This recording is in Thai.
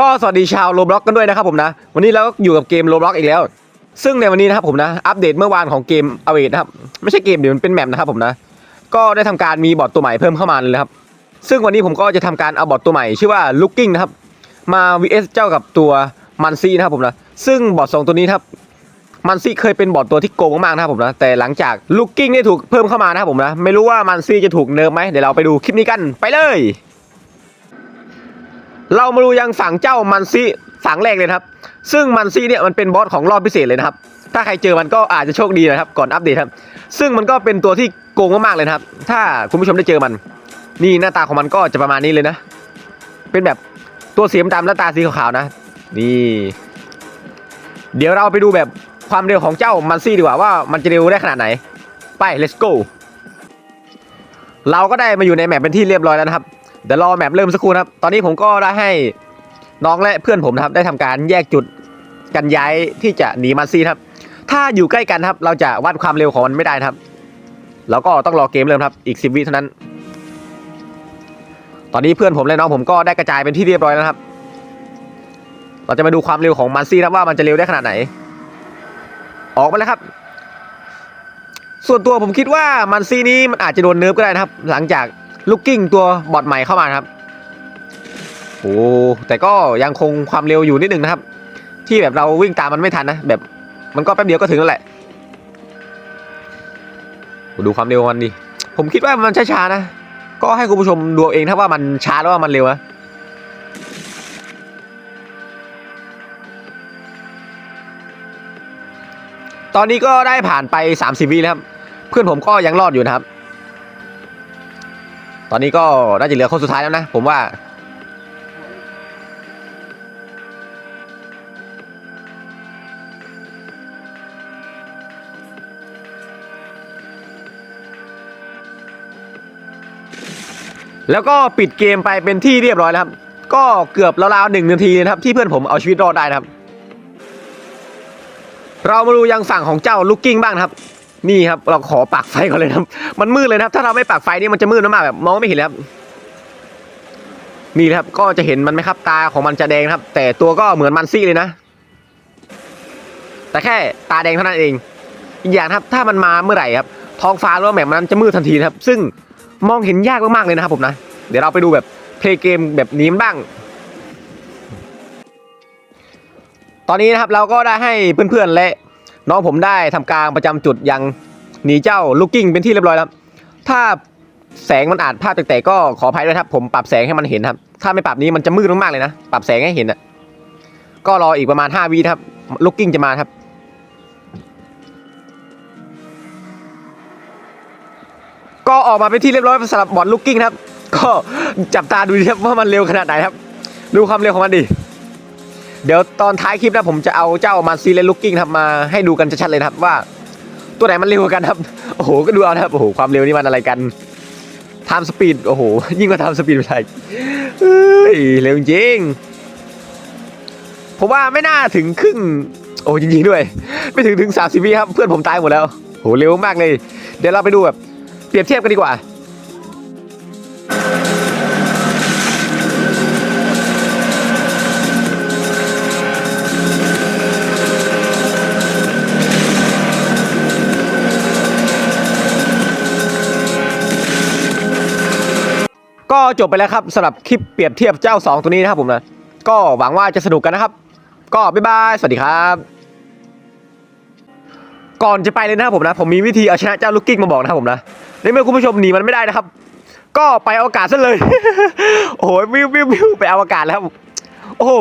ก็สวัสดีชาวโรบล็อกกันด้วยนะครับผมนะ วันนี้เราก็อยู่กับเกมโรบล็อกอีกแล้ว ซึ่งในวันนี้นะครับผมนะ อัปเดตเมื่อวานของเกมอเวทนะครับ ไม่ใช่เกมเดี๋ยวมันเป็นแมปนะครับผมนะ ก็ได้ทำการมีบอทตัวใหม่เพิ่มเข้ามาเลยครับ ซึ่งวันนี้ผมก็จะทำการเอาบอทตัวใหม่ชื่อว่า Looking นะครับ มา vs เจ้ากับตัวมันซี่นะครับผมนะ ซึ่งบอทสองตัวนี้ครับ มันซี่เคยเป็นบอทตัวที่โกงมากๆนะครับผมนะ แต่หลังจากลูกกิ้งได้ถูกเพิ่มเข้ามานะครับผมนะ ไม่รู้ว่ามันซี่จะถูกเนิร์ฟไหมเดี๋ยวเราไปดูคลิปนี้กัน ไปเลย เรามาดูยังฝั่งเจ้ามันซี่ฝั่งแรกเลยครับ ซึ่งมันซี่เนี่ยมันเป็นบอสของรอบพิเศษเลยนะครับ ถ้าใครเจอมันก็อาจจะโชคดีนะครับ ก่อนอัปเดตครับ ซึ่งมันก็เป็นตัวที่โกงมากๆเลยครับ ถ้าคุณผู้ชมได้เจอมัน นี่หน้าตาของมันก็จะประมาณนี้เลยนะ เป็นแบบตัวสีดำๆแล้วตาสีขาวๆนะ นี่ เดี๋ยวเราไปดูแบบความเร็วของเจ้ามันซี่ดีกว่าว่ามันจะเร็วได้ขนาดไหน ไป let's go เราก็ได้มาอยู่ในแมปเป็นที่เรียบร้อยแล้วนะครับ เดี๋ยวรอแมปเริ่มสักครู่นะครับ ตอนนี้ผมก็ได้ให้น้องและเพื่อนผมนะครับ ได้ทำการแยกจุดกันย้ายที่จะหนีมันซี่ครับ ถ้าอยู่ใกล้กันครับ เราจะวัดความเร็วของมันไม่ได้นะครับ แล้วก็ต้องรอเกมเริ่มครับ อีก10วิเท่านั้น ตอนนี้เพื่อนผมและน้องผมก็ได้กระจายเป็นที่เรียบร้อยแล้วครับ เราจะมาดูความเร็วของมันซี่ครับว่ามันจะเร็วได้ขนาดไหน ออกมาแล้วครับ ส่วนตัวผมคิดว่ามันซี่นี้มันอาจจะโดนเนิร์ฟก็ได้นะครับ หลังจาก ลูกกิ้งตัวบอทใหม่เข้ามาครับโอ้แต่ก็ยังคงความเร็วอยู่นิดหนึ่งนะครับ ที่แบบเราวิ่งตามมันไม่ทันนะแบบมันก็แป๊บเดียวก็ถึงแล้วแหละดูความเร็วมันดิผมคิดว่ามันช้าๆนะ ก็ให้คุณผู้ชมดูเอาเองถ้าว่ามันช้าหรือว่ามันเร็วนะตอนนี้ก็ได้ผ่านไป 30วิแล้วครับ เพื่อนผมก็ยังรอดอยู่นะครับ ตอนนี้ก็น่าจะเหลือคนสุดท้ายแล้วนะ ผมว่า แล้วก็ปิดเกมไปเป็นที่เรียบร้อยแล้วครับ ก็เกือบราวๆหนึ่งนาทีนะครับ ที่เพื่อนผมเอาชีวิตรอดได้นะครับ เรามาดูยังฝั่งของเจ้าลูกกิ้งบ้างครับ นี่ครับเราขอปักไฟก่อนเลยครับ มันมืดเลยนะครับ ถ้าเราไม่ปักไฟนี่มันจะมืดมากๆแบบมองไม่เห็นเลยครับนี่นะครับ ก็จะเห็นมันไหมครับ ตาของมันจะแดงครับ แต่ตัวก็เหมือนมันซี่เลยนะ แต่แค่ตาแดงเท่านั้นเอง อีกอย่างครับ ถ้ามันมาเมื่อไหร่ครับ ท้องฟ้าหรือว่าแบบมันจะมืดทันทีครับ ซึ่งมองเห็นยากมากๆเลยนะครับผมนะ เดี๋ยวเราไปดูแบบเพลย์เกมแบบนี้บ้าง ตอนนี้นะครับเราก็ได้ให้เพื่อนๆและ น้องผมได้ทำการประจำจุดยังหนีเจ้าลูกกิ้งเป็นที่เรียบร้อยแล้ว ถ้าแสงมันอาจภาพแตกๆก็ขออภัยด้วยครับ ผมปรับแสงให้มันเห็นครับ ถ้าไม่ปรับนี้มันจะมืดมากๆเลยนะ ปรับแสงให้เห็นอะ ก็รออีกประมาณ5วิครับ ลูกกิ้งจะมาครับ ก็ออกมาเป็นที่เรียบร้อยสำหรับบอลลูกกิ้งครับ ก็จับตาดูครับว่ามันเร็วขนาดไหนครับ ดูความเร็วของมันดิ เดี๋ยวตอนท้ายคลิปนะผมจะเอาเจ้ามันซีเลนลูกกิ้งครับมาให้ดูกันชัดๆเลยนะครับว่า ตัวไหนมันเร็วกันครับ โอ้โหก็ดูเอาครับโอ้โหความเร็วนี่มันอะไรกันไทม์สปีดโอ้โหยิ่งกว่าไทม์สปีดไปเฮ้ยเร็วจริงผมว่าไม่น่าถึงครึ่งโอ้จริงๆด้วย ไม่ถึงถึงสามสิบวิครับเพื่อนผมตายหมดแล้วโหเร็วมากเลย เดี๋ยวเราไปดูแบบเปรียบเทียบกันดีกว่า ก็จบไปแล้วครับสำหรับคลิปเปรียบเทียบเจ้า 2 ตัวนี้นะครับผมนะ ก็หวังว่าจะสนุกกันนะครับ ก็บ๊ายบาย สวัสดีครับ ก่อนจะไปเลยนะครับผมนะ ผมมีวิธีเอาชนะเจ้าลูกกิ้งมาบอกนะครับผมนะในเมื่อคุณผู้ชมหนีมันไม่ได้นะครับ ก็ไปอวกาศซะเลย โอ้ยวิววิววิวไปอวกาศแล้ว โอ้